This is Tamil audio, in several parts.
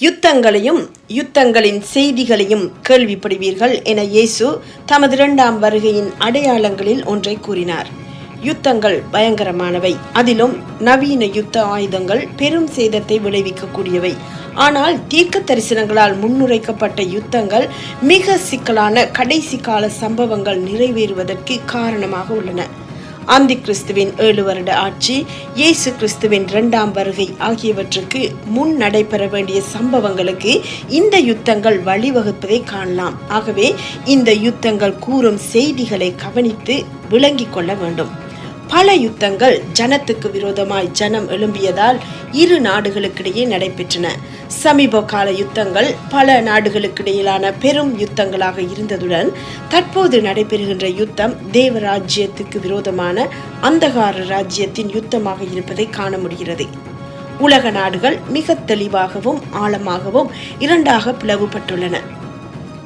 யுத்தங்களையும் யுத்தங்களின் செய்திகளையும் கேள்விப்படுவீர்கள் என இயேசு தமது இரண்டாம் வருகையின் அடையாளங்களில் ஒன்றை கூறினார். யுத்தங்கள் பயங்கரமானவை. அதிலும் நவீன யுத்த ஆயுதங்கள் பெரும் சேதத்தை விளைவிக்கக்கூடியவை. ஆனால் தீர்க்க தரிசனங்களால் முன்னுரைக்கப்பட்ட யுத்தங்கள் மிக சிக்கலான கடைசி கால சம்பவங்கள் நிறைவேறுவதற்கு காரணமாக உள்ளன. ஆந்தி கிறிஸ்துவின் ஏழு வருட ஆட்சி இயேசு கிறிஸ்துவின் இரண்டாம் வருகை ஆகியவற்றுக்கு முன் நடைபெற வேண்டிய சம்பவங்களுக்கு இந்த யுத்தங்கள் வழிவகுப்பதை காணலாம். ஆகவே இந்த யுத்தங்கள் கூறும் செய்திகளை கவனித்து விளங்கிக் கொள்ள வேண்டும். பல யுத்தங்கள் ஜனத்துக்கு விரோதமாய் ஜனம் எழும்பியதால் இரு நாடுகளுக்கிடையே நடைபெற்றன. சமீப கால யுத்தங்கள் பல நாடுகளுக்கிடையிலான பெரும் யுத்தங்களாக இருந்ததுடன் தற்போது நடைபெறுகின்ற யுத்தம் தேவ ராஜ்யத்துக்கு விரோதமான அந்தகார ராஜ்யத்தின் யுத்தமாக இருப்பதை காண முடிகிறது. உலக நாடுகள் மிக தெளிவாகவும் ஆழமாகவும் இரண்டாக பிளவுபட்டுள்ளன.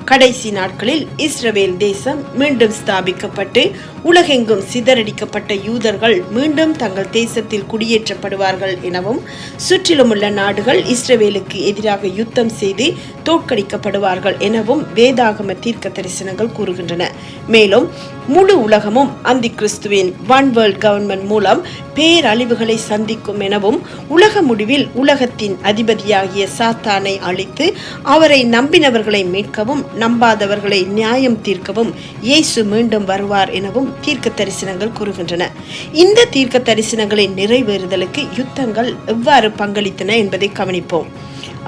கடைசி நாட்களில் இஸ்ரவேல் தேசம் மீண்டும் ஸ்தாபிக்கப்பட்டு உலகெங்கும் சிதறடிக்கப்பட்ட யூதர்கள் மீண்டும் தங்கள் தேசத்தில் குடியேற்றப்படுவார்கள் எனவும் சுற்றிலுமுள்ள நாடுகள் இஸ்ரவேலுக்கு எதிராக யுத்தம் செய்து தோற்கடிக்கப்படுவார்கள் எனவும் வேதாகம தீர்க்க தரிசனங்கள் கூறுகின்றன. மேலும் முழு உலகமும் அந்தி கிறிஸ்துவின் ஒன் வேர்ல்ட் கவர்மெண்ட் மூலம் பேரழிவுகளை சந்திக்கும் எனவும் உலக முடிவில் உலகத்தின் அதிபதியாகிய சாத்தானை அழித்து அவரை நம்பினவர்களை மீட்கவும் நம்பாதவர்களை நியாயம் தீர்க்கவும் இயேசு மீண்டும் வருவார் எனவும் தீர்க்க தரிசனங்கள் கூறுகின்றன. இந்த தீர்க்க தரிசனங்களின் நிறைவேறுதலுக்கு யுத்தங்கள் எவ்வாறு பங்களித்தன என்பதை கவனிப்போம்.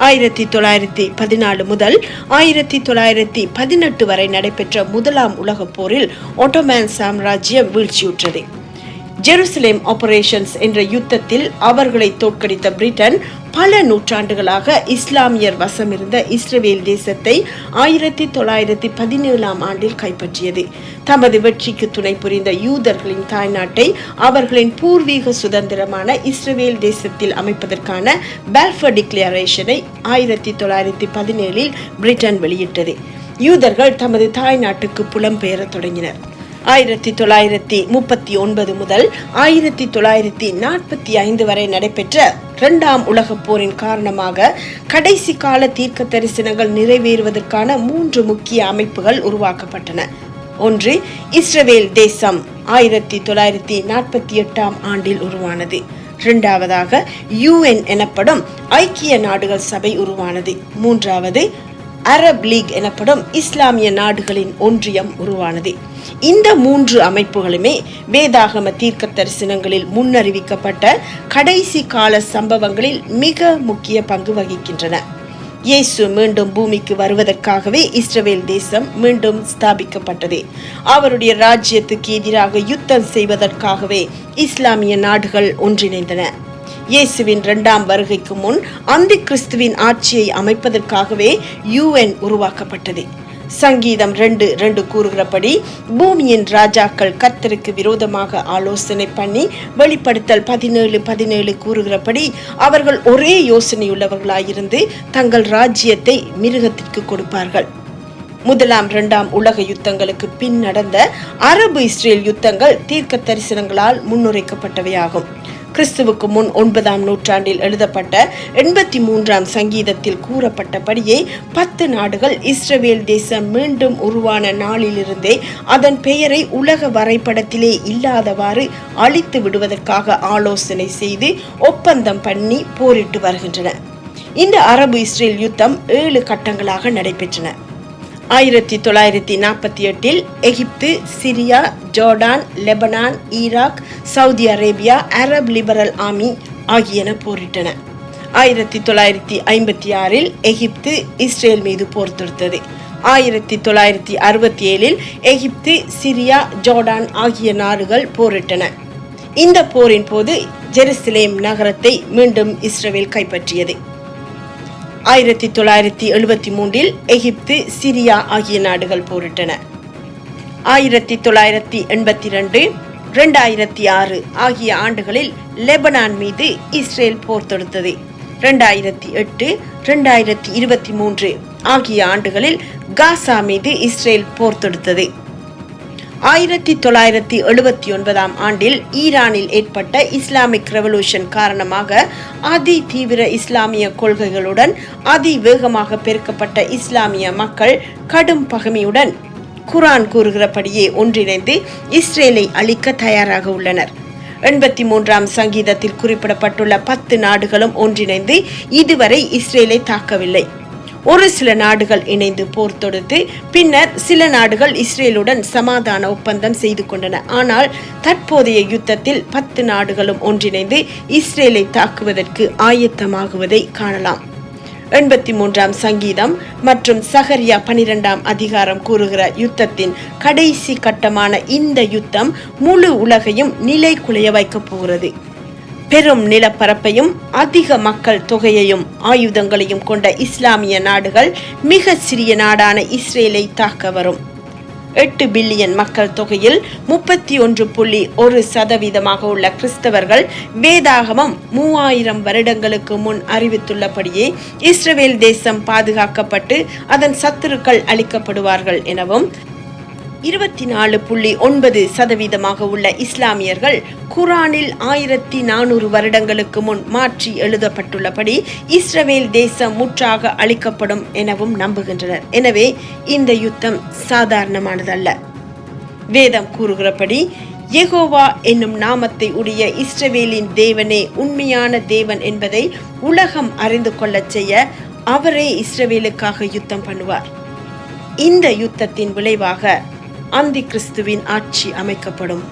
ஆயிரத்தி தொள்ளாயிரத்தி பதினாலு முதல் ஆயிரத்தி தொள்ளாயிரத்தி பதினெட்டு வரை நடைபெற்ற முதலாம் உலகப் போரில் ஒட்டோமேன் சாம்ராஜ்யம் வீழ்ச்சியுற்றது. ஜெருசலேம் ஆபரேஷன்ஸ் என்ற யுத்தத்தில் அவர்களை தோற்கடித்த பிரிட்டன் பல நூற்றாண்டுகளாக இஸ்லாமியர் வசமிருந்த இஸ்ரேல் தேசத்தை ஆயிரத்தி தொள்ளாயிரத்தி பதினேழாம் ஆண்டில் கைப்பற்றியது. தமது வெற்றிக்கு துணை புரிந்த யூதர்களின் தாய்நாட்டை அவர்களின் பூர்வீக சுதந்திரமான இஸ்ரேல் தேசத்தில் அமைப்பதற்கான பெல்ஃபர் டிக்ளரேஷனை ஆயிரத்தி தொள்ளாயிரத்தி பதினேழில் பிரிட்டன் வெளியிட்டது. யூதர்கள் தமது தாய்நாட்டுக்கு புலம்பெயரத் தொடங்கினர். ஆயிரத்தி தொள்ளாயிரத்தி முப்பத்தி ஒன்பது முதல் ஆயிரத்தி தொள்ளாயிரத்தி நாற்பத்தி ஐந்து வரை நடைபெற்ற இரண்டாம் உலகப் போரின் காரணமாக கடைசி கால தீர்க்க தரிசனங்கள் நிறைவேறுவதற்கான மூன்று முக்கிய அமைப்புகள் உருவாக்கப்பட்டன. ஒன்று இஸ்ரவேல் தேசம் ஆயிரத்தி தொள்ளாயிரத்தி நாற்பத்தி எட்டாம் ஆண்டில் உருவானது. இரண்டாவதாக யுஎன் எனப்படும் ஐக்கிய நாடுகள் சபை உருவானது. மூன்றாவது அரப் லீக் எனப்படும் இஸ்லாமிய நாடுகளின் ஒன்றியம் உருவானது. இந்த மூன்று அமைப்புகளுமே வேதாகம தீர்க்க தரிசனங்களில் முன்னறிவிக்கப்பட்ட கடைசி கால சம்பவங்களில் மிக முக்கிய பங்கு வகிக்கின்றன. இயேசு மீண்டும் பூமிக்கு வருவதற்காகவே இஸ்ரவேல் தேசம் மீண்டும் ஸ்தாபிக்கப்பட்டது. அவருடைய ராஜ்யத்துக்கு எதிராக யுத்தம் செய்வதற்காகவே இஸ்லாமிய நாடுகள் ஒன்றிணைந்தன. இயேசுவின் இரண்டாம் வருகைக்கு முன் அந்தி கிறிஸ்துவின் ஆட்சியை அமைப்பதற்காகவே யுஎன் உருவாக்கப்பட்டது. சங்கீதம் ரெண்டு ரெண்டு கூறுகிறபடி பூமியின் ராஜாக்கள் கர்த்தருக்கு விரோதமாக ஆலோசனை பண்ணி வெளிப்படுத்தல் பதினேழு பதினேழு கூறுகிறபடி அவர்கள் ஒரே யோசனையுள்ளவர்களாயிருந்து தங்கள் ராஜ்யத்தை மிருகத்திற்கு கொடுப்பார்கள். முதலாம் இரண்டாம் உலக யுத்தங்களுக்கு பின் நடந்த அரபு இஸ்ரேல் யுத்தங்கள் தீர்க்க தரிசனங்களால் முன்னுரைக்கப்பட்டவையாகும். கிறிஸ்துவுக்கு முன் ஒன்பதாம் நூற்றாண்டில் எழுதப்பட்ட எண்பத்தி மூன்றாம் சங்கீதத்தில் கூறப்பட்டபடியே பத்து நாடுகள் இஸ்ரவேல் தேசம் மீண்டும் உருவான நாளிலிருந்தே அதன் பெயரை உலக வரைபடத்திலே இல்லாதவாறு அழித்து விடுவதற்காக ஆலோசனை செய்து ஒப்பந்தம் பண்ணி போரிட்டு வருகின்றன. இந்த அரபு இஸ்ரேல் யுத்தம் ஏழு கட்டங்களாக நடைபெற்றன. ஆயிரத்தி தொள்ளாயிரத்தி நாற்பத்தி எட்டில் Egypt Syria Jordan Lebanon Iraq Saudi Arabia Arab liberal army ஆகியன போரிட்டன. ஆயிரத்தி தொள்ளாயிரத்தி ஐம்பத்தி ஆறில் எகிப்து இஸ்ரேல் மீது போர் தொடுத்தது. ஆயிரத்தி தொள்ளாயிரத்தி அறுபத்தி ஏழில் எகிப்து சிரியா ஜோர்டான் ஆகிய நாடுகள் போரிட்டன. இந்த போரின் போது ஜெருசலேம் நகரத்தை மீண்டும் இஸ்ரேல் கைப்பற்றியது. ஆயிரத்தி தொள்ளாயிரத்தி எழுபத்தி மூன்றில் எகிப்து சிரியா ஆகிய நாடுகள் போரிட்டன. ஆயிரத்தி தொள்ளாயிரத்தி எண்பத்தி ரெண்டு ரெண்டாயிரத்தி ஆறு ஆகிய ஆண்டுகளில் லெபனான் மீது இஸ்ரேல் போர் தொடுத்தது. ரெண்டாயிரத்தி எட்டு ரெண்டாயிரத்தி இருபத்தி மூன்று ஆகிய ஆண்டுகளில் காசா மீது இஸ்ரேல் போர் தொடுத்தது. ஆயிரத்தி தொள்ளாயிரத்தி எழுபத்தி ஒன்பதாம் ஆண்டில் ஈரானில் ஏற்பட்ட இஸ்லாமிக் ரெவல்யூஷன் காரணமாக அதி தீவிர இஸ்லாமிய கொள்கைகளுடன் அதி வேகமாக பெருக்கப்பட்ட இஸ்லாமிய மக்கள் கடும் பகுமையுடன் குரான் கூறுகிறபடியே ஒன்றிணைந்து இஸ்ரேலை அழிக்க தயாராக உள்ளனர். எண்பத்தி மூன்றாம் சங்கீதத்தில் குறிப்பிடப்பட்டுள்ள பத்து நாடுகளும் ஒன்றிணைந்து இதுவரை இஸ்ரேலை தாக்கவில்லை. ஒரு சில நாடுகள் இணைந்து போர் தொடுத்து பின்னர் சில நாடுகள் இஸ்ரேலுடன் சமாதான ஒப்பந்தம் செய்து கொண்டன. ஆனால் தற்போதைய யுத்தத்தில் பத்து நாடுகளும் ஒன்றிணைந்து இஸ்ரேலை தாக்குவதற்கு ஆயத்தமாகுவதை காணலாம். எண்பத்தி மூன்றாம் சங்கீதம் மற்றும் சகரியா பனிரெண்டாம் அதிகாரம் கூறுகிற யுத்தத்தின் கடைசி கட்டமான இந்த யுத்தம் முழு உலகையும் நிலை குலைய வைக்கப் போகிறது. பெரும் நிலப்பரப்பையும் அதிக மக்கள் தொகையையும் ஆயுதங்களையும் கொண்ட இஸ்லாமிய நாடுகள் மிக சிறிய நாடான இஸ்ரேலை தாக்க வரும். எட்டு பில்லியன் மக்கள் தொகையில் முப்பத்தி ஒன்று புள்ளி ஒரு சதவீதமாக உள்ள கிறிஸ்தவர்கள் வேதாகமம் மூவாயிரம் வருடங்களுக்கு முன் அறிவித்துள்ளபடியே இஸ்ரவேல் தேசம் பாதுகாக்கப்பட்டு அதன் சத்துருக்கள் அளிக்கப்படுவார்கள் எனவும் இருபத்தி நாலு புள்ளி ஒன்பது சதவீதமாக உள்ள இஸ்லாமியர்கள் குரானில் ஆயிரத்தி நானூறு வருடங்களுக்கு முன் மாற்றி எழுதப்பட்டுள்ளபடி இஸ்ரவேல் தேசம் முற்றாக அளிக்கப்படும் எனவும் நம்புகின்றனர். எனவே இந்த யுத்தம் சாதாரணமானதல்ல. வேதம் கூறுகிறபடி எகோவா என்னும் நாமத்தை உடைய இஸ்ரவேலின் தேவனே உண்மையான தேவன் என்பதை உலகம் அறிந்து கொள்ளச் செய்ய அவரே இஸ்ரவேலுக்காக யுத்தம் பண்ணுவார். இந்த யுத்தத்தின் விளைவாக அந்தி கிறிஸ்துவின் ஆட்சி அமைக்கப்படும்.